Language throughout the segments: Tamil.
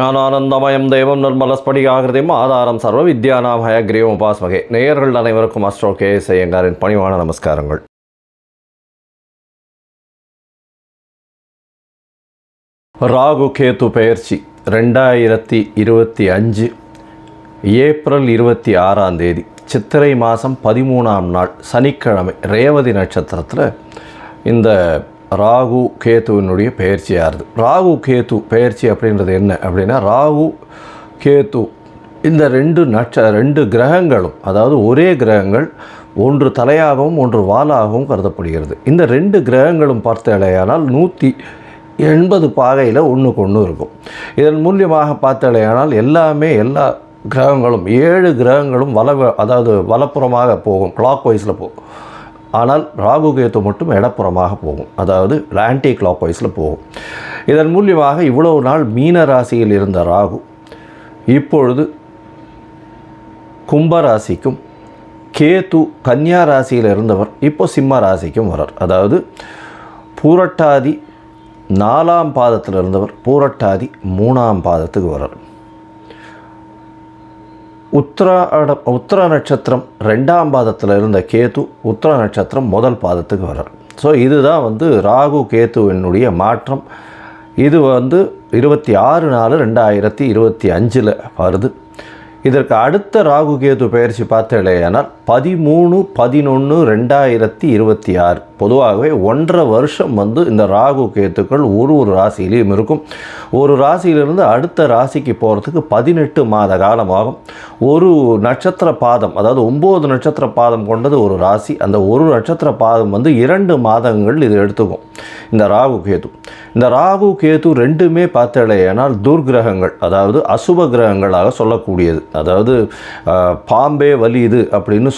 ஞானானந்தமயம் தெய்வம் நிர்மலஸ்படிகாகிருதியும் ஆதாரம் சர்வ வித்யானாம் ஹயக்ரீவம் உபாஸ்மகே. நேயர்கள் அனைவருக்கும் அஸ்ட்ரோ கே எஸ் ஐயங்காரின் பணிவான நமஸ்காரங்கள். ராகு கேத்து பெயர்ச்சி ரெண்டாயிரத்தி இருபத்தி அஞ்சு ஏப்ரல் இருபத்தி ஆறாம் தேதி. சித்திரை மாதம் பதிமூணாம் நாள் சனிக்கிழமை ரேவதி நட்சத்திரத்தில் இந்த ராகு கேத்துவினுடைய பெயர்ச்சியாகுது ராகு கேத்து பெயர்ச்சி அப்படின்றது என்ன அப்படின்னா ராகு கேத்து இந்த ரெண்டு நட்ச ரெண்டு கிரகங்களும் அதாவது ஒரே கிரகங்கள் ஒன்று தலையாகவும் ஒன்று வாலாகவும் கருதப்படுகிறது. இந்த ரெண்டு கிரகங்களும் பார்த்தாலேயானால் நூற்றி எண்பது பாகையில் ஒன்றுக்கு ஒன்று இருக்கும். இதன் மூலியமாக பார்த்தாலேயானால் எல்லாமே எல்லா கிரகங்களும் ஏழு கிரகங்களும் வல அதாவது வலப்புறமாக போகும் கிளாக் வைஸில் போகும் ஆனால் ராகு கேத்து மட்டும் இடப்புறமாக போகும். அதாவது ஆன்டி கிளாக் வைஸில் போகும். இதன் மூலியமாக இவ்வளவு நாள் மீன ராசியில் இருந்த ராகு இப்பொழுது கும்பராசிக்கும் கேத்து கன்னியா ராசியில் இருந்தவர் இப்போ சிம்ம ராசிக்கும் வரார். அதாவது பூரட்டாதி நாலாம் பாதத்தில் இருந்தவர் பூரட்டாதி மூணாம் பாதத்துக்கு வரார். உத்திராட உத்திர நட்சத்திரம் ரெண்டாம் பாதத்தில் இருந்த கேது உத்திர நட்சத்திரம் முதல் பாதத்துக்கு வரார் ஸோ இதுதான் வந்து ராகு கேத்துவினுடைய மாற்றம். இது வந்து இருபத்தி ஆறு நாலு ரெண்டாயிரத்தி இருபத்தி அஞ்சில் வருது. இதற்கு அடுத்த ராகு கேது பயிற்சி பார்த்தேனால் பதிமூணு பதினொன்று ரெண்டாயிரத்தி இருபத்தி ஆறு. பொதுவாகவே ஒன்றரை வருஷம் வந்து இந்த ராகு கேத்துக்கள் ஒரு ஒரு ராசியிலையும் இருக்கும். ஒரு ராசியிலிருந்து அடுத்த ராசிக்கு போகிறதுக்கு பதினெட்டு மாத காலமாகும். ஒரு நட்சத்திர பாதம் அதாவது ஒம்பது நட்சத்திர பாதம் கொண்டது ஒரு ராசி. அந்த ஒரு நட்சத்திர பாதம் வந்து இரண்டு மாதங்கள் இது எடுத்துக்கும். இந்த ராகு கேது. இந்த ராகு கேது ரெண்டுமே பார்த்தலையானால் துர்கிரகங்கள் அதாவது அசுப கிரகங்களாக சொல்லக்கூடியது. அதாவது பாம்பே வலியுது அப்படின்னு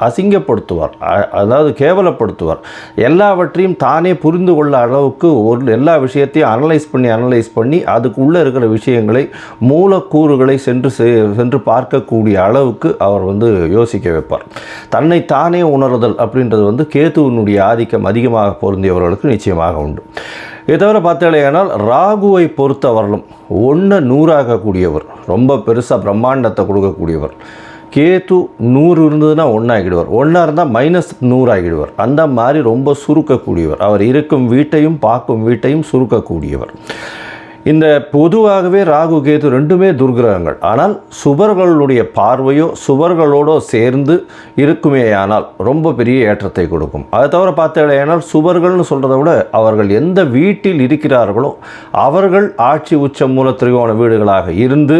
அசிங்கப்படுத்துவார். அதாவது கேவலப்படுத்துவார். எல்லாவற்றையும் தானே புரிந்து கொள்ள அளவுக்கு ஒரு எல்லா விஷயத்தையும் அனலைஸ் பண்ணி அனலைஸ் பண்ணி அதுக்குள்ளே இருக்கிற விஷயங்களை மூலக்கூறுகளை சென்று செ- சென்று பார்க்கக்கூடிய அளவுக்கு அவர் வந்து யோசிக்க வைப்பார். தன்னை தானே உணர்தல் அப்படின்றது வந்து கேதுவினுடைய ஆதிக்கம் அதிகமாக பொருந்தியவர்களுக்கு நிச்சயமாக உண்டு. இதை தவிர பார்த்தாலேயானால் ராகுவை பொறுத்தவரலும் ஒன்று நூறாகக்கூடியவர் ரொம்ப பெருசாக பிரம்மாண்டத்தை கொடுக்கக்கூடியவர். கேத்து நூறு இருந்ததுன்னா ஒன்றாகிடுவார் ஒன்றா இருந்தால் மைனஸ் நூறாகிடுவார் அந்த மாதிரி ரொம்ப சுருக்கக்கூடியவர். அவர் இருக்கும் வீட்டையும் பார்க்கும் வீட்டையும் சுருக்கக்கூடியவர். இந்த பொதுவாகவே ராகு கேது ரெண்டுமே துர்கிரகங்கள் ஆனால் சுவர்களுடைய பார்வையோ சுவர்களோடோ சேர்ந்து இருக்குமேயானால் ரொம்ப பெரிய ஏற்றத்தை கொடுக்கும். அதை தவிர பார்த்தேனால் சுவர்கள்னு சொல்கிறத விட அவர்கள் எந்த வீட்டில் இருக்கிறார்களோ அவர்கள் ஆட்சி உச்ச மூல திரிகோண வீடுகளாக இருந்து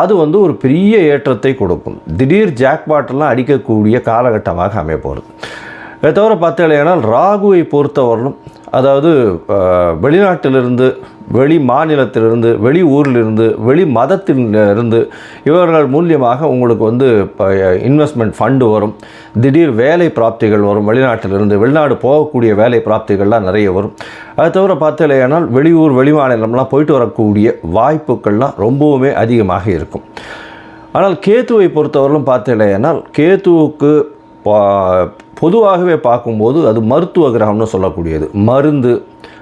அது வந்து ஒரு பெரிய ஏற்றத்தை கொடுக்கும். திடீர் ஜாக்பாட்டெல்லாம் அடிக்கக்கூடிய காலகட்டமாக அமைய போகிறது இதை தவிர பார்த்தீங்கன்னா ராகுவை பொறுத்தவரையும் அதாவது வெளிநாட்டிலிருந்து வெளி மாநிலத்திலிருந்து வெளி ஊரிலிருந்து வெளி மதத்திலிருந்து இவர்கள் மூலியமாக உங்களுக்கு வந்து இப்போ இன்வெஸ்ட்மெண்ட் ஃபண்டு வரும். திடீர் வேலை பிராப்திகள் வரும். வெளிநாட்டிலிருந்து வெளிநாடு போகக்கூடிய வேலை பிராப்திகள்லாம் நிறைய வரும். அது தவிர பார்த்தீங்கன்னா வெளியூர் வெளிமாநிலம்லாம் போயிட்டு வரக்கூடிய வாய்ப்புகள்லாம் ரொம்பவுமே அதிகமாக இருக்கும். ஆனால் கேத்துவை பொறுத்தவரையிலும் பார்த்தீங்கன்னா கேத்துவுக்கு பா- பொதுவாகவே பார்க்கும்போது அது மருத்துவ கிரகம்னு சொல்லக்கூடியது. மருந்து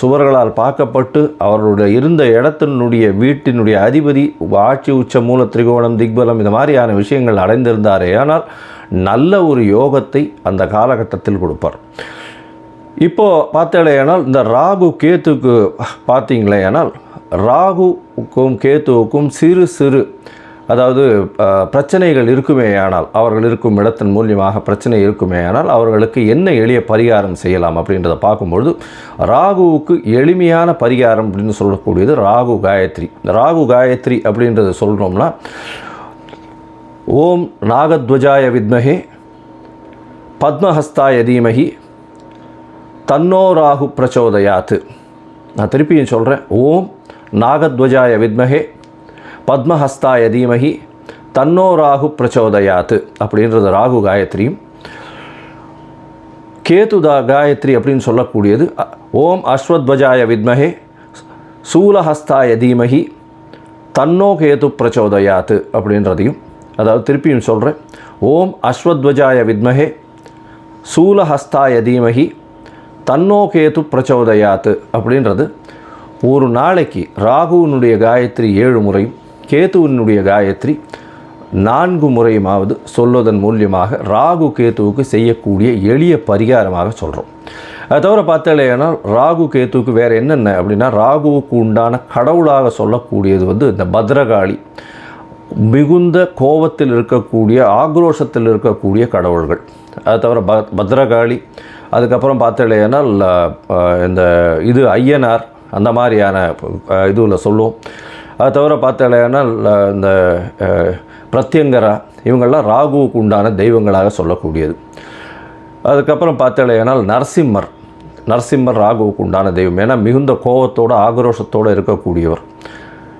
சுவர்களால் பார்க்கப்பட்டு அவருடைய இருந்த இடத்தினுடைய வீட்டினுடைய அதிபதி ஆட்சி உச்ச மூல திரிகோணம் திக்பலம் இந்த மாதிரியான விஷயங்கள் அடைந்திருந்தாரே. ஆனால் நல்ல ஒரு யோகத்தை அந்த காலகட்டத்தில் கொடுப்பார். இப்போது பார்த்தேனால் இந்த ராகு கேத்துக்கு பார்த்தீங்களேனால் ராகுவுக்கும் கேத்துவுக்கும் சிறு சிறு அதாவது அஹ், பிரச்சனைகள் இருக்குமேயானால் அவர்கள் இருக்கும் இடத்தின் மூலியமாக பிரச்சனை இருக்குமேயானால் அவர்களுக்கு என்ன எளிய பரிகாரம் செய்யலாம் அப்படின்றத பார்க்கும்பொழுது ராகுவுக்கு எளிமையான பரிகாரம் அப்படின்னு சொல்லக்கூடியது ராகு காயத்ரி. இந்த ராகு காயத்ரி அப்படின்றத சொல்கிறோம்னா ஓம் நாகத்வஜாய வித்மகே பத்மஹஸ்தாய தீமகி தன்னோ ராகு பிரச்சோதயாத்து நான் திருப்பியும் சொல்கிறேன் ஓம் நாகத்வஜாய வித்மகே பத்மஹஸ்தாய தீமகி தன்னோ ராகு பிரச்சோதயாத்து அப்படின்றது ராகு காயத்ரியும் கேதுதா காயத்ரி அப்படின்னு சொல்லக்கூடியது ஓம் அஸ்வத்வஜாய வித்மகே சூலஹஸ்தாய தீமகி தன்னோ கேது பிரச்சோதயாத்து அப்படின்றதையும் அதாவது திருப்பியும் சொல்கிறேன் ஓம் அஸ்வத்வஜாய வித்மகே சூலஹஸ்தாய தீமகி தன்னோ கேது பிரச்சோதயாத்து அப்படின்றது. ஒரு நாளைக்கு ராகுவினுடைய காயத்ரி ஏழு முறையும் கேதுவினுடைய காயத்ரி நான்கு முறையுமாவது சொல்வதன் மூலியமாக ராகு கேத்துவுக்கு செய்யக்கூடிய எளிய பரிகாரமாக சொல்கிறோம் அதை தவிர பார்த்தலையானா ராகு கேத்துவுக்கு வேறு என்னென்ன? அப்படின்னா ராகுவுக்கு உண்டான கடவுளாக சொல்லக்கூடியது வந்து இந்த பத்ரகாளி. மிகுந்த கோபத்தில் இருக்கக்கூடிய ஆக்ரோஷத்தில் இருக்கக்கூடிய கடவுள்கள். அது தவிர ப பத்ரகாளி. அதுக்கப்புறம் பார்த்தாலேனால் இந்த இது ஐயனார் அந்த மாதிரியான இதுவில் சொல்லுவோம். அது தவிர பார்த்தலையானால் இந்த பிரத்யங்கரா இவங்கள்லாம் ராகுவுக்கு உண்டான தெய்வங்களாக சொல்லக்கூடியது. அதுக்கப்புறம் பார்த்தலையானால் நரசிம்மர் நரசிம்மர் ராகுவுக்கு உண்டான தெய்வம். ஏன்னா மிகுந்த கோபத்தோடு ஆக்ரோஷத்தோடு இருக்கக்கூடியவர்.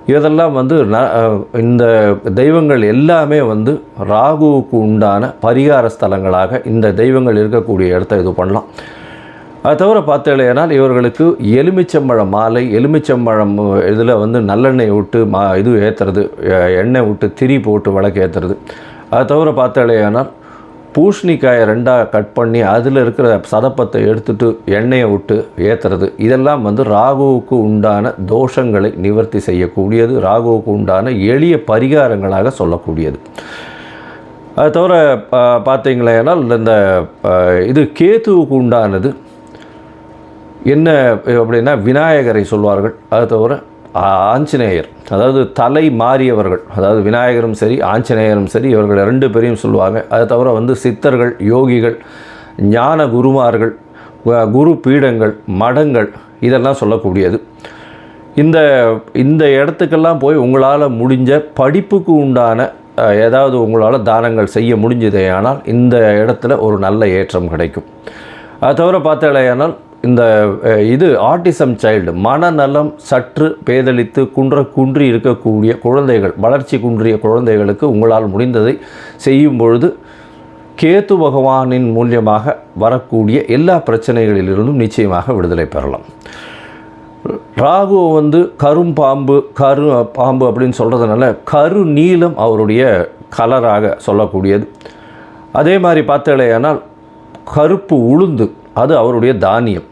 இதெல்லாம் வந்து ந- இந்த தெய்வங்கள் எல்லாமே வந்து ராகுவுக்கு உண்டான பரிகார ஸ்தலங்களாக இந்த தெய்வங்கள் இருக்கக்கூடிய இடத்த இது பண்ணலாம். அது தவிர பார்த்தேனால் இவர்களுக்கு எலுமிச்சம்பழம் மாலை எலுமிச்சம்பழம் இதில் வந்து நல்லெண்ணெய் விட்டு மா இது ஏற்றுறது எண்ணெய் விட்டு திரி போட்டு விளக்கு ஏற்றுறது அது தவிர பார்த்தேனால் பூஷணிக்காயை ரெண்டாக கட் பண்ணி அதில் இருக்கிற சதப்பத்தை எடுத்துட்டு எண்ணெயை விட்டு ஏற்றுறது இதெல்லாம் வந்து ராகுவுக்கு உண்டான தோஷங்களை நிவர்த்தி செய்யக்கூடியது ராகுவுக்கு உண்டான எளிய பரிகாரங்களாக சொல்லக்கூடியது. அது தவிர பா- பார்த்தீங்களேனால் இந்த இது கேத்துவுக்கு உண்டானது என்ன அப்படின்னா விநாயகரை சொல்வார்கள். அது தவிர ஆஞ்சநேயர் அதாவது தலை மாறியவர்கள் அதாவது விநாயகரும் சரி ஆஞ்சநேயரும் சரி இவர்கள் ரெண்டு பேரையும் சொல்லுவாங்க அது தவிர வந்து சித்தர்கள் யோகிகள் ஞான குருமார்கள் குரு பீடங்கள் மடங்கள் இதெல்லாம் சொல்லக்கூடியது. இந்த இந்த இடத்துக்கெல்லாம் போய் உங்களால் முடிஞ்ச படிப்புக்கு உண்டான ஏதாவது உங்களால் தானங்கள் செய்ய முடிஞ்சதே ஆனால் இந்த இடத்துல ஒரு நல்ல ஏற்றம் கிடைக்கும். அது தவிர பார்த்தாலேயானால் இந்த இது ஆட்டிசம் சைல்டு மனநலம் சற்று பேதலித்து குன்ற குன்றி இருக்கக்கூடிய குழந்தைகள் வளர்ச்சி குன்றிய குழந்தைகளுக்கு உங்களால் முடிந்ததை செய்யும் பொழுது கேத்து பகவானின் மூலியமாக வரக்கூடிய எல்லா பிரச்சனைகளிலிருந்தும் நிச்சயமாக விடுதலை பெறலாம். ராகு வந்து கரும் பாம்பு கரு பாம்பு அப்படின்னு சொல்கிறதுனால கரு நீலம் அவருடைய கலராக சொல்லக்கூடியது. அதே மாதிரி பார்த்தாலேயானால் கருப்பு உளுந்து அது அவருடைய தானியம்.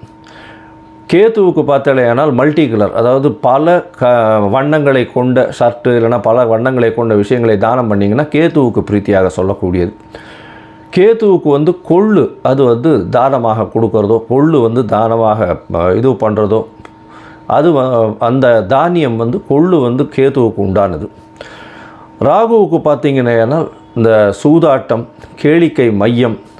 கேத்துவுக்கு பார்த்தாலேயானால் மல்டி கலர் அதாவது பல க வண்ணங்களை கொண்ட ஷர்ட்டு இல்லைன்னா பல வண்ணங்களை கொண்ட விஷயங்களை தானம் பண்ணிங்கன்னா கேத்துவுக்கு பிரீத்தியாக சொல்லக்கூடியது. கேத்துவுக்கு வந்து கொள்ளு அது வந்து தானமாக கொடுக்கறதோ கொள்ளு வந்து தானமாக இது பண்ணுறதோ அது அந்த தானியம் வந்து கொள்ளு வந்து கேத்துவுக்கு உண்டானது. ராகுவுக்கு பார்த்தீங்கன்னா இந்த சூதாட்டம் கேளிக்கை மையம்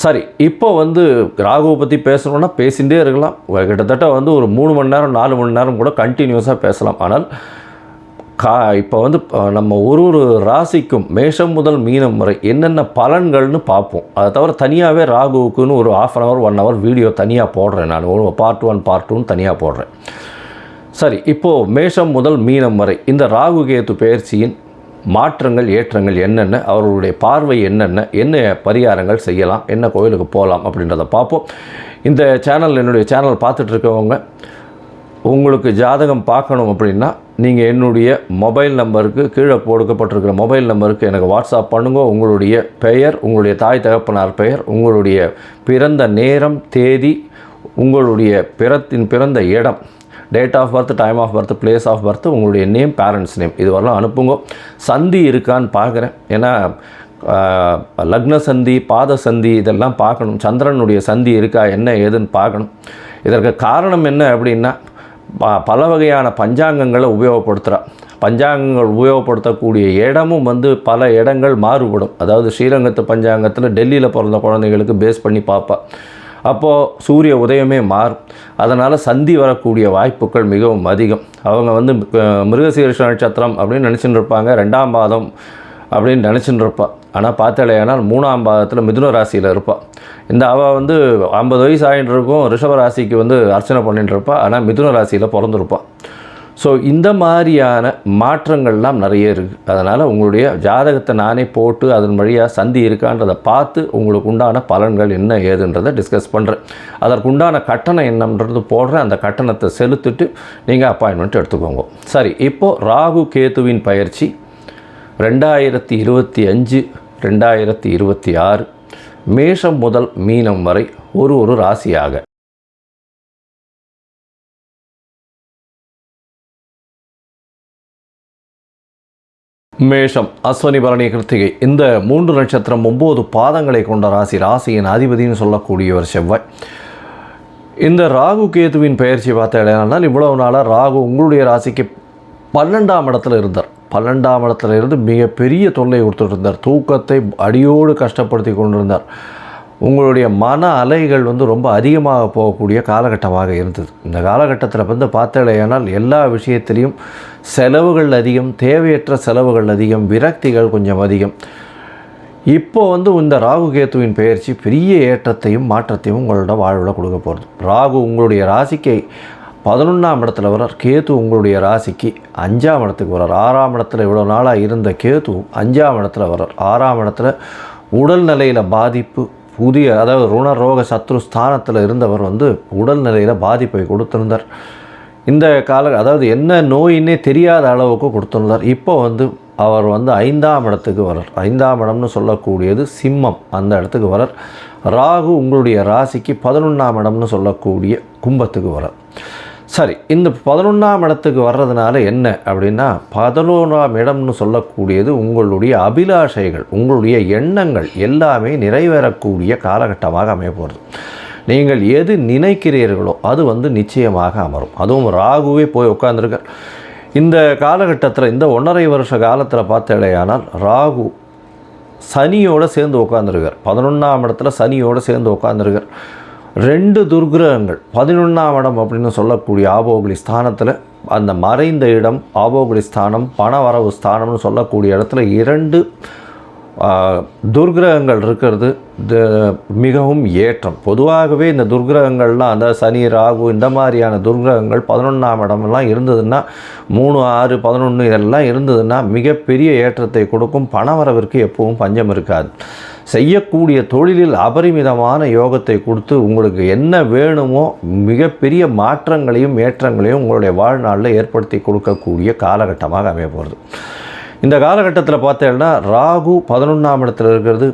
சரி இப்போ வந்து ராகுவை பற்றி பேசணும்னா பேசிகிட்டே இருக்கலாம். கிட்டத்தட்ட வந்து ஒரு மூணு மணி நேரம் நாலு மணி நேரம் கூட கண்டினியூஸாக பேசலாம். ஆனால் கா இப்போ வந்து நம்ம ஒரு ஒரு ராசிக்கும் மேஷம் முதல் மீனம் வரை என்னென்ன பலன்கள்னு பார்ப்போம். அதை தவிர தனியாகவே ராகுவுக்குன்னு ஒரு half an hour one hour video தனியாக போடுறேன் நான். ஒரு பார்ட் ஒன் பார்ட் டூன்னு தனியாக போடுறேன். சரி இப்போது மேஷம் முதல் மீனம் வரை இந்த ராகு கேத்து பயிற்சியின் மாற்றங்கள் ஏற்றங்கள் என்னென்ன அவர்களுடைய பார்வை என்னென்ன என்ன பரிகாரங்கள் செய்யலாம் என்ன கோயிலுக்கு போகலாம் அப்படின்றத பார்ப்போம். இந்த சேனல் என்னுடைய சேனல் பார்த்துட்டு இருக்கவங்க உங்களுக்கு ஜாதகம் பார்க்கணும் அப்படின்னா நீங்கள் என்னுடைய மொபைல் நம்பருக்கு கீழே கொடுக்கப்பட்டிருக்கிற மொபைல் நம்பருக்கு எனக்கு வாட்ஸ்அப் பண்ணுங்க. உங்களுடைய பெயர் உங்களுடைய தாய் தகப்பனார் பெயர் உங்களுடைய பிறந்த நேரம் தேதி உங்களுடைய பிறத்தின் பிறந்த இடம் date of birth time of birth place of birth உங்களுடைய நேம் பேரண்ட்ஸ் நேம் இது வரலாம் அனுப்புங்க. சந்தி இருக்கான்னு பார்க்குறேன். ஏன்னா லக்ன சந்தி பாத சந்தி இதெல்லாம் பார்க்கணும். சந்திரனுடைய சந்தி இருக்கா என்ன ஏதுன்னு பார்க்கணும். இதற்கு காரணம் என்ன அப்படின்னா ப- பல வகையான பஞ்சாங்கங்களை உபயோகப்படுத்துகிறா பஞ்சாங்கங்கள் உபயோகப்படுத்தக்கூடிய இடமும் வந்து பல இடங்கள் மாறுபடும். அதாவது ஸ்ரீரங்கத்து பஞ்சாங்கத்தில் டெல்லியில் பிறந்த குழந்தைகளுக்கு பேஸ் பண்ணி பார்ப்பா. அப்போது சூரிய உதயமே மாறும். அதனால் சந்தி வரக்கூடிய வாய்ப்புகள் மிகவும் அதிகம். அவங்க வந்து அஹ், மிருகசீரிஷ நட்சத்திரம் அப்படின்னு நினச்சிட்டு இருப்பாங்க ரெண்டாம் பாதம் அப்படின்னு நினச்சிட்டு இருப்பாள் ஆனால் பார்த்தாலேயானால் மூணாம் பாதத்தில் மிதுன ராசியில் இருப்பாள் இந்த அவள் வந்து ஐம்பது வயசு ஆகிட்டு இருக்கும் ரிஷப ராசிக்கு வந்து அர்ச்சனை பண்ணிட்டு இருப்பாள் ஆனால் மிதுன ராசியில் பிறந்திருப்பாள் ஸோ இந்த மாதிரியான மாற்றங்கள்லாம் நிறைய இருக்குது அதனால் உங்களுடைய ஜாதகத்தை நானே போட்டு அதன் வழியாக சந்தி இருக்கான்றதை பார்த்து உங்களுக்கு உண்டான பலன்கள் என்ன ஏதுன்றதை டிஸ்கஸ் பண்ணுறேன் அதற்குண்டான கட்டணம் என்னன்றது போடுறேன். அந்த கட்டணத்தை செலுத்திட்டு நீங்கள் அப்பாயின்மெண்ட் எடுத்துக்கோங்க. சரி இப்போது ராகு கேதுவின் பயிற்சி. ரெண்டாயிரத்தி இருபத்தி அஞ்சு ரெண்டாயிரத்தி இருபத்தி ஆறு மேஷம் முதல் மீனம் வரை ஒரு ஒரு ராசியாக. மேஷம் அஸ்வனி பரணி கிருத்திகை. இந்த மூன்று நட்சத்திரம் ஒம்பது பாதங்களை கொண்ட ராசி. ராசியின் அதிபதினு சொல்லக்கூடியவர் செவ்வாய். இந்த ராகு கேதுவின் பெயர்ச்சி இடையானால் இவ்வளவு நாளாக ராகு உங்களுடைய ராசிக்கு பன்னெண்டாம் இடத்துல இருந்தார். பன்னெண்டாம் இடத்துல இருந்து மிகப்பெரிய தொல்லை கொடுத்துட்டு இருந்தார். தூக்கத்தை அடியோடு கஷ்டப்படுத்தி கொண்டிருந்தார். உங்களுடைய மன அலைகள் வந்து ரொம்ப அதிகமாக போகக்கூடிய காலகட்டமாக இருந்தது. இந்த காலகட்டத்தில் வந்து பார்த்தலையானால் எல்லா விஷயத்திலையும் செலவுகள் அதிகம் தேவையற்ற செலவுகள் அதிகம் விரக்திகள் கொஞ்சம் அதிகம். இப்போ வந்து இந்த ராகு கேத்துவின் பெயர்ச்சி பெரிய ஏற்றத்தையும் மாற்றத்தையும் உங்களோட வாழ்வில் கொடுக்க போகிறது ராகு உங்களுடைய ராசிக்கு பதினொன்றாம் இடத்துல வரார். கேத்து உங்களுடைய ராசிக்கு அஞ்சாம் இடத்துக்கு வரார். ஆறாம் இடத்துல இவ்வளோ நாளாக இருந்த கேத்து அஞ்சாம் இடத்துல வரார். ஆறாம் இடத்துல உடல் நிலையில் பாதிப்பு புதிய அதாவது ருணரோக சத்ரு ஸ்தானத்தில் இருந்தவர் வந்து உடல் நிலையில் பாதிப்பை கொடுத்திருந்தார். இந்த கால அதாவது என்ன நோயின்னே தெரியாத அளவுக்கு கொடுத்திருந்தார். இப்போ வந்து அவர் வந்து ஐந்தாம் இடத்துக்கு வரார் ஐந்தாம் இடம்னு சொல்லக்கூடியது சிம்மம் அந்த இடத்துக்கு வரார் ராகு உங்களுடைய ராசிக்கு பதினொன்றாம் இடம்னு சொல்லக்கூடிய கும்பத்துக்கு வரார் சரி இந்த பதினொன்றாம் இடத்துக்கு வர்றதுனால என்ன அப்படின்னா பதினோராம் இடம்னு சொல்லக்கூடியது உங்களுடைய அபிலாஷைகள் உங்களுடைய எண்ணங்கள் எல்லாமே நிறைவேறக்கூடிய காலகட்டமாக அமைய போகிறது நீங்கள் எது நினைக்கிறீர்களோ அது வந்து நிச்சயமாக அமரும். அதுவும் ராகுவே போய் உட்காந்துருக்கார் இந்த காலகட்டத்தில் இந்த ஒன்றரை வருஷ காலத்தில் பார்த்தேடையானால் ராகு சனியோடு சேர்ந்து உட்காந்துருக்கார் பதினொன்றாம் இடத்துல சனியோடு சேர்ந்து உட்காந்துருக்கார் ரெண்டு துர்கிரகங்கள் பதினொன்றாம் இடம் அப்படின்னு சொல்லக்கூடிய ஆபோகுலி ஸ்தானத்தில் அந்த மறைந்த இடம் ஆபோகுலி ஸ்தானம் பணவரவு ஸ்தானம்னு சொல்லக்கூடிய இடத்துல இரண்டு துர்கிரகங்கள் இருக்கிறது த- மிகவும் ஏற்றம். பொதுவாகவே இந்த துர்கிரகங்கள்லாம் அந்த சனி ராகு இந்த மாதிரியான துர்கிரகங்கள் பதினொன்றாம் இடமெல்லாம் இருந்ததுன்னா மூணு ஆறு பதினொன்று இதெல்லாம் இருந்ததுன்னா மிகப்பெரிய ஏற்றத்தை கொடுக்கும் பணவரவிற்கு எப்பவும் பஞ்சம் இருக்காது. செய்யக்கூடிய தொழிலில் அபரிமிதமான யோகத்தை கொடுத்து உங்களுக்கு என்ன வேணுமோ மிகப்பெரிய மாற்றங்களையும் ஏற்றங்களையும் உங்களுடைய வாழ்நாளில் ஏற்படுத்தி கொடுக்கக்கூடிய காலகட்டமாக அமைய போகிறது இந்த காலகட்டத்தில் பார்த்தேன்னா ராகு பதினொன்றாம் இடத்துல இருக்கிறது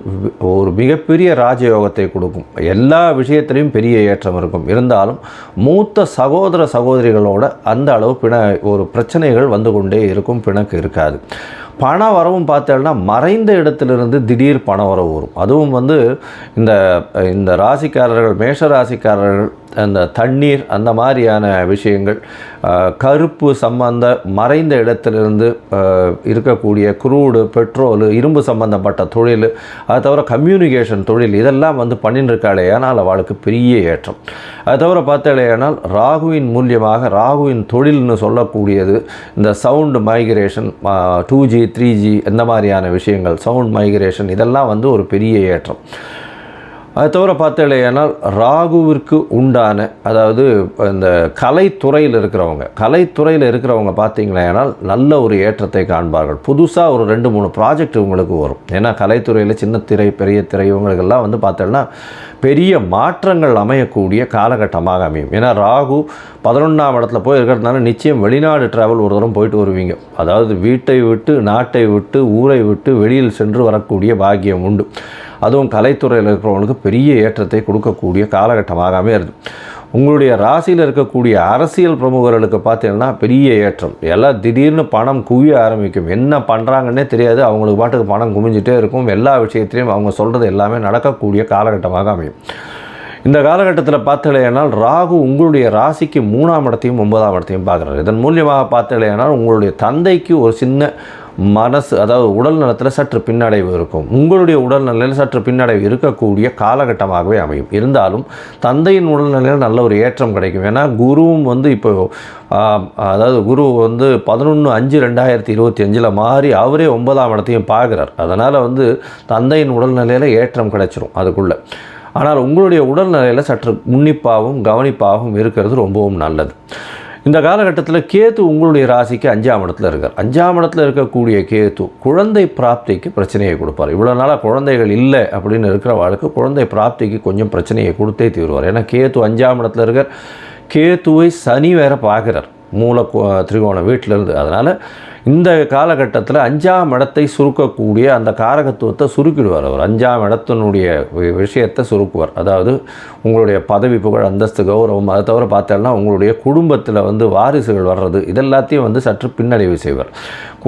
ஒரு மிகப்பெரிய ராஜயோகத்தை கொடுக்கும். எல்லா விஷயத்திலையும் பெரிய ஏற்றம் இருக்கும். இருந்தாலும் மூத்த சகோதர சகோதரிகளோட அந்த அளவு பிண ஒரு பிரச்சனைகள் வந்து கொண்டே இருக்கும் பிணக்கு இருக்காது. பண வரவும் பார்த்தேன்னா மறைந்த இடத்துலேருந்து திடீர் பண வரவு வரும். அதுவும் வந்து இந்த இந்த ராசிக்காரர்கள் மேஷ ராசிக்காரர்கள் அந்த தண்ணீர் அந்த மாதிரியான விஷயங்கள் கருப்பு சம்பந்த மறைந்த இடத்திலிருந்து இருக்கக்கூடிய குரூடு பெட்ரோலு இரும்பு சம்பந்தப்பட்ட தொழில் அது தவிர கம்யூனிகேஷன் தொழில் இதெல்லாம் வந்து பண்ணின்னு ஆனால் அவளுக்கு பெரிய ஏற்றம். அது தவிர பார்த்தாலேயானால் ராகுவின் மூலியமாக ராகுவின் தொழில்னு சொல்லக்கூடியது இந்த sound migration two G three G இந்த மாதிரியான விஷயங்கள் சவுண்ட் மைக்ரேஷன் இதெல்லாம் வந்து ஒரு பெரிய ஏற்றம். அது தவிர பார்த்தீங்களேனால் ராகுவிற்கு உண்டான அதாவது இந்த கலைத்துறையில் இருக்கிறவங்க கலைத்துறையில் இருக்கிறவங்க பார்த்தீங்களேனால் நல்ல ஒரு ஏற்றத்தை காண்பார்கள். புதுசாக ஒரு ரெண்டு மூணு ப்ராஜெக்ட் உங்களுக்கு வரும். ஏன்னா கலைத்துறையில் சின்ன திரை பெரிய திரை இவங்களுக்கெல்லாம் வந்து பார்த்தோன்னா பெரிய மாற்றங்கள் அமையக்கூடிய காலகட்டமாக அமையும். ஏன்னா ராகு பதினொன்றாம் இடத்துல போய் இருக்கிறதுனால நிச்சயம் வெளிநாடு ட்ராவல் ஒரு தூரம் போயிட்டு வருவீங்க. அதாவது வீட்டை விட்டு நாட்டை விட்டு ஊரை விட்டு வெளியில் சென்று வரக்கூடிய பாக்கியம் உண்டு. அதுவும் கலைத்துறையில் இருக்கிறவங்களுக்கு பெரிய ஏற்றத்தை கொடுக்கக்கூடிய காலகட்டமாகவே இருக்குது உங்களுடைய ராசியில் இருக்கக்கூடிய அரசியல் பிரமுகர்களுக்கு பார்த்தீங்கன்னா பெரிய ஏற்றம். எல்லாம் திடீர்னு பணம் குவிய ஆரம்பிக்கும். என்ன பண்ணுறாங்கன்னே தெரியாது. அவங்களுக்கு பாட்டுக்கு பணம் குமிஞ்சிட்டே இருக்கும். எல்லா விஷயத்திலையும் அவங்க சொல்கிறது எல்லாமே நடக்கக்கூடிய காலகட்டமாக அமையும். இந்த காலகட்டத்தில் பார்த்தலையானால் ராகு உங்களுடைய ராசிக்கு மூணாம் இடத்தையும் ஒன்பதாம் இடத்தையும் பார்க்குறாரு. இதன் மூலியமாக பார்த்தலையானால் உங்களுடைய தந்தைக்கு ஒரு சின்ன மனசு அதாவது உடல் நலத்தில் சற்று பின்னடைவு இருக்கும். உங்களுடைய உடல் நிலையில் சற்று பின்னடைவு இருக்கக்கூடிய காலகட்டமாகவே அமையும். இருந்தாலும் தந்தையின் உடல்நிலையில் நல்ல ஒரு ஏற்றம் கிடைக்கும். ஏன்னா குருவும் வந்து இப்போ அதாவது குரு வந்து பதினொன்று அஞ்சு ரெண்டாயிரத்தி இருபத்தி அஞ்சில் மாறி அவரே ஒன்பதாம் இடத்தையும் பார்க்குறார். அதனால் வந்து தந்தையின் உடல்நிலையில் ஏற்றம் கிடைச்சிரும் அதுக்குள்ளே. ஆனால் உங்களுடைய உடல்நிலையில் சற்று உன்னிப்பாகவும் கவனிப்பாகவும் இருக்கிறது ரொம்பவும் நல்லது. இந்த காலகட்டத்தில் கேத்து உங்களுடைய ராசிக்கு அஞ்சாம் இடத்துல இருக்கார். அஞ்சாம் இடத்துல இருக்கக்கூடிய கேத்து குழந்தை பிராப்திக்கு பிரச்சனையை கொடுப்பார். இவ்வளோ நாளாக குழந்தைகள் இல்லை அப்படின்னு இருக்கிற வாழ்க்கை குழந்தை பிராப்திக்கு கொஞ்சம் பிரச்சனையை கொடுத்தே தீர்வார். ஏன்னா கேத்து அஞ்சாம் இடத்துல இருக்கார். கேத்துவை சனி வேற பார்க்குறார். மூல கு- திரிகோண வீட்டிலேருந்து. அதனால் இந்த காலகட்டத்தில் அஞ்சாம் இடத்தை சுருக்கக்கூடிய அந்த காரகத்துவத்தை சுருக்கிடுவார் அவர். அஞ்சாம் இடத்தினுடைய விஷயத்தை சுருக்குவார். அதாவது உங்களுடைய பதவி புகழ் அந்தஸ்து கௌரவம் அதை தவிர பார்த்தோம்னா உங்களுடைய குடும்பத்தில் வந்து வாரிசுகள் வர்றது இதெல்லாத்தையும் வந்து சற்று பின்னடைவு செய்வார்.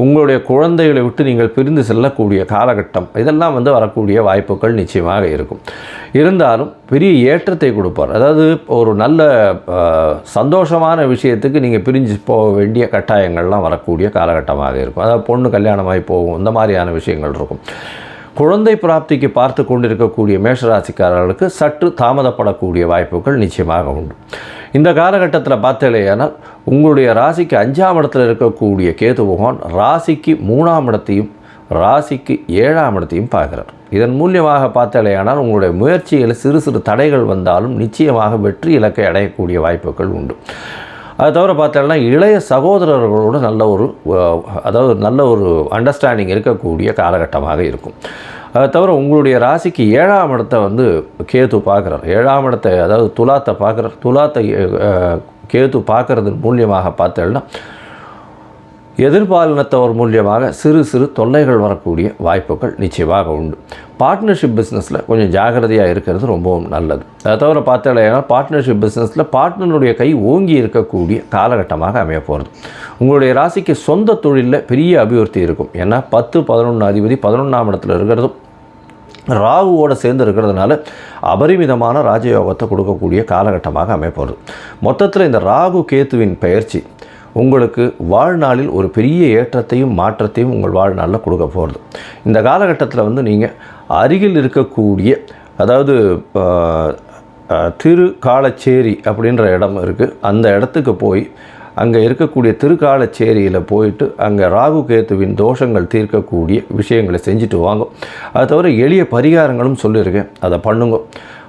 உங்களுடைய குழந்தைகளை விட்டு நீங்கள் பிரிந்து செல்லக்கூடிய காலகட்டம் இதெல்லாம் வந்து வரக்கூடிய வாய்ப்புகள் நிச்சயமாக இருக்கும். இருந்தாலும் பெரிய ஏற்றத்தை கொடுப்பார். அதாவது ஒரு நல்ல சந்தோஷமான விஷயத்துக்கு நீங்கள் பிரிஞ்சு போக வேண்டிய கட்டாயங்கள்லாம் வரக்கூடிய காலகட்டம். காலகட்டமாக இருக்கும். அதாவது பொண்ணு கல்யாணமாகி போகும். இந்த மாதிரியான விஷயங்கள் இருக்கும். குழந்தை பிராப்திக்கு பார்த்து கொண்டிருக்கக்கூடிய மேஷராசிக்காரர்களுக்கு சற்று தாமதப்படக்கூடிய வாய்ப்புகள் நிச்சயமாக உண்டு. இந்த காலகட்டத்தில் பார்த்தலையானால் உங்களுடைய ராசிக்கு அஞ்சாம் இடத்துல இருக்கக்கூடிய கேது பகவான் ராசிக்கு மூணாம் இடத்தையும் ராசிக்கு ஏழாம் இடத்தையும் பார்க்கிறார். இதன் மூலியமாக பார்த்தாலேயானால் உங்களுடைய முயற்சியில் சிறு சிறு தடைகள் வந்தாலும் நிச்சயமாக வெற்றி இலக்கை அடையக்கூடிய வாய்ப்புகள் உண்டு. அது தவிர பார்த்தோம்னா இளைய சகோதரர்களோடு நல்ல ஒரு அதாவது நல்ல ஒரு அண்டர்ஸ்டாண்டிங் இருக்கக்கூடிய காலகட்டமாக இருக்கும். அது தவிர உங்களுடைய ராசிக்கு ஏழாம் இடத்தை வந்து கேது பார்க்குறார். ஏழாம் இடத்தை அதாவது துலாத்தை பார்க்குற துலாத்தை கேத்து கேது மூலியமாக பார்த்தோம்னா எதிர்பாலினத்தவர் மூலியமாக சிறு சிறு தொல்லைகள் வரக்கூடிய வாய்ப்புகள் நிச்சயமாக உண்டு. பார்ட்னர்ஷிப் பிஸ்னஸில் கொஞ்சம் ஜாகிரதையாக இருக்கிறது ரொம்பவும் நல்லது. அதை தவிர பார்த்தாலேனா பார்ட்னர்ஷிப் பிஸ்னஸில் பார்ட்னருடைய கை ஓங்கி இருக்கக்கூடிய காலகட்டமாக அமைய போகிறது உங்களுடைய ராசிக்கு சொந்த தொழிலில் பெரிய அபிவிருத்தி இருக்கும். ஏன்னா பத்து பதினொன்று அதிபதி பதினொன்றாம் இடத்துல இருக்கிறதும் ராகுவோட சேர்ந்து இருக்கிறதுனால அபரிமிதமான ராஜயோகத்தை கொடுக்கக்கூடிய காலகட்டமாக அமைப்போகிறது மொத்தத்தில் இந்த ராகு கேத்துவின் பயிற்சி உங்களுக்கு வாழ்நாளில் ஒரு பெரிய ஏற்றத்தையும் மாற்றத்தையும் உங்கள் வாழ்நாளில் கொடுக்க போகிறது இந்த காலகட்டத்தில் வந்து நீங்கள் அருகில் இருக்கக்கூடிய அதாவது திரு காலச்சேரி திருக்காலச்சேரி அப்படின்ற இடம் இருக்குது அந்த இடத்துக்கு போய் அங்கே இருக்கக்கூடிய திருக்காலச்சேரியில் போயிட்டு அங்கே ராகு கேத்துவின் தோஷங்கள் தீர்க்கக்கூடிய விஷயங்களை செஞ்சுட்டு வாங்க. அது தவிர எளிய பரிகாரங்களும் சொல்லியிருக்கேன். அதை பண்ணுங்க.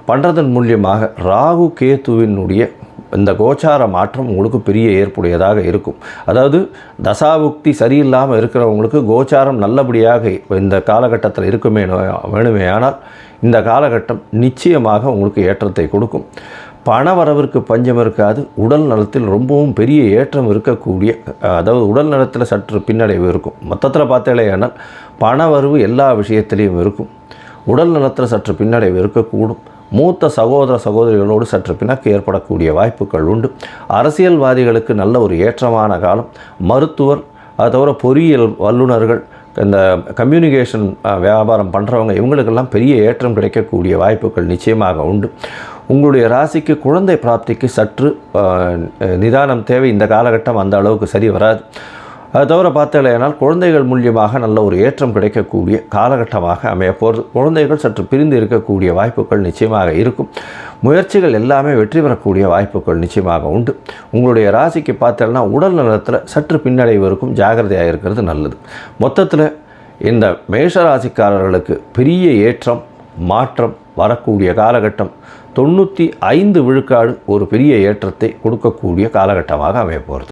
பண்ணுறதன் மூலியமாக ராகு கேத்துவினுடைய இந்த கோச்சார மாற்றம் உங்களுக்கு பெரிய ஏற்புடையதாக இருக்கும். அதாவது தசாபுக்தி சரியில்லாமல் இருக்கிறவங்களுக்கு கோச்சாரம் நல்லபடியாக இந்த காலகட்டத்தில் இருக்குமே வேணுமே ஆனால் இந்த காலகட்டம் நிச்சயமாக உங்களுக்கு ஏற்றத்தை கொடுக்கும். பண வரவிற்கு பஞ்சம் இருக்காது உடல் நலத்தில் ரொம்பவும் பெரிய ஏற்றம் இருக்கக்கூடிய அதாவது உடல் நலத்தில் சற்று பின்னடைவு இருக்கும். மொத்தத்தில் பார்த்தாலேயானால் பண வரவு எல்லா விஷயத்திலையும் இருக்கும். உடல் நலத்தில் சற்று பின்னடைவு இருக்கக்கூடும். மூத்த சகோதர சகோதரிகளோடு சற்று பிணக்கு ஏற்படக்கூடிய வாய்ப்புகள் உண்டு. அரசியல்வாதிகளுக்கு நல்ல ஒரு ஏற்றமான காலம். மருத்துவர் அது தவிர பொறியியல் வல்லுநர்கள் இந்த கம்யூனிகேஷன் வியாபாரம் பண்ணுறவங்க இவங்களுக்கெல்லாம் பெரிய ஏற்றம் கிடைக்கக்கூடிய வாய்ப்புகள் நிச்சயமாக உண்டு. உங்களுடைய ராசிக்கு குழந்தை பிராப்திக்கு சற்று நிதானம் தேவை. இந்த காலகட்டம் அந்த அளவுக்கு சரி வராது. அது தவிர பார்த்தலையானால் குழந்தைகள் மூலியமாக நல்ல ஒரு ஏற்றம் கிடைக்கக்கூடிய காலகட்டமாக அமைய போகிறது குழந்தைகள் சற்று பிரிந்து இருக்கக்கூடிய வாய்ப்புகள் நிச்சயமாக இருக்கும். முயற்சிகள் எல்லாமே வெற்றி பெறக்கூடிய வாய்ப்புகள் நிச்சயமாக உண்டு. உங்களுடைய ராசிக்கு பார்த்தோம்னா உடல் நலத்தில் சற்று பின்னடைவு இருக்கும். ஜாகிரதையாக இருக்கிறது நல்லது. மொத்தத்தில் இந்த மேஷ ராசிக்காரர்களுக்கு பெரிய ஏற்றம் மாற்றம் வரக்கூடிய காலகட்டம். தொண்ணூற்றி ஐந்து விழுக்காடு ஒரு பெரிய ஏற்றத்தை கொடுக்கக்கூடிய காலகட்டமாக அமைய போகிறது